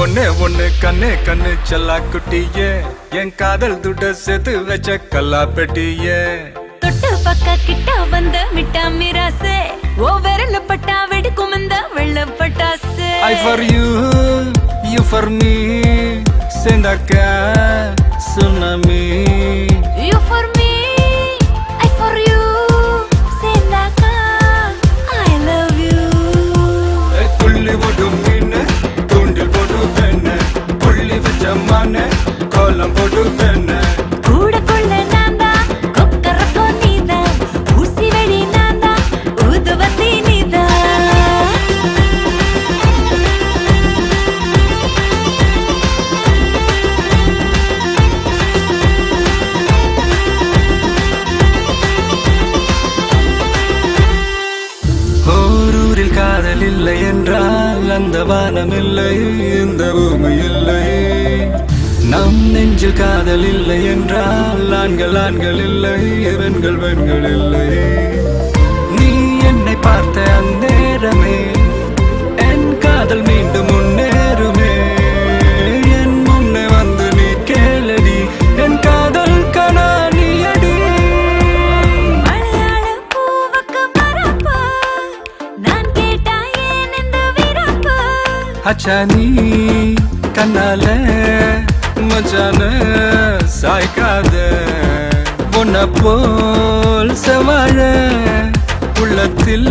ஒண்ணே ஒண்ணு கண்ணே கண்ணு செல்லா குட்டியே. என் காதல் துட்ட சேர்த்து வச்ச கல்லா பெட்டியே. தொட்டு பக்க கிட்ட வந்த மிட்டா மிராசே. ஓ விரல பட்டா வெடிக்கும் இந்த வெள்ள பட்டாசு. I for you you for me சேர்ந்தாக்க tsunami you for me காதல் இல்லை என்றால் அந்த வானம் இல்லை இந்த பூமி இல்லை. நம் நெஞ்சில் காதல் இல்லை என்றால் ஆண்கள் ஆண்கள் இல்லை பெண்கள் பெண்கள் இல்லை. நீ என்னை பார்த்த அந்நேரமே அச்சா நீ கண்ணால மச்சான சாய்க்காத. உன்ன போல் செவாழ உள்ளத்தில்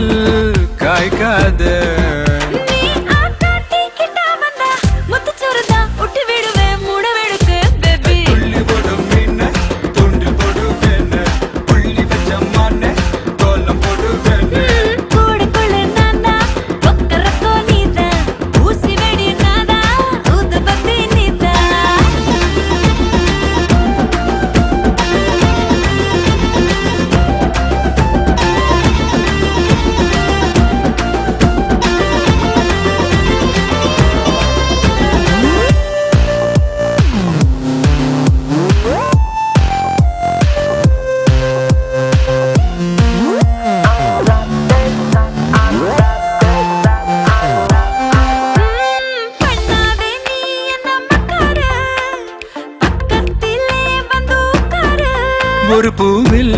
ஒரு பூவில்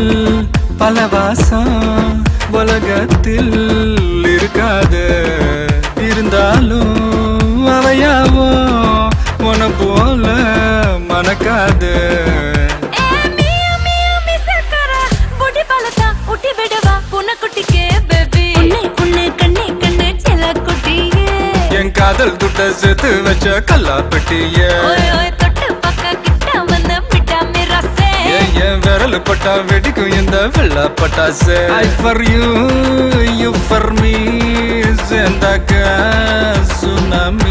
பல வாசம் உலகத்தில் இருக்காது. இருந்தாலும் அவையாவோ உன போல மணக்காது. காதல் துட்ட சேர்த்து வச்ச கல்லா பெட்டிய என் விரல் பட்டா வெடிக்கும் இந்த வெள்ள பட்டாசு. I for you you for me சேர்ந்தாக்க tsunami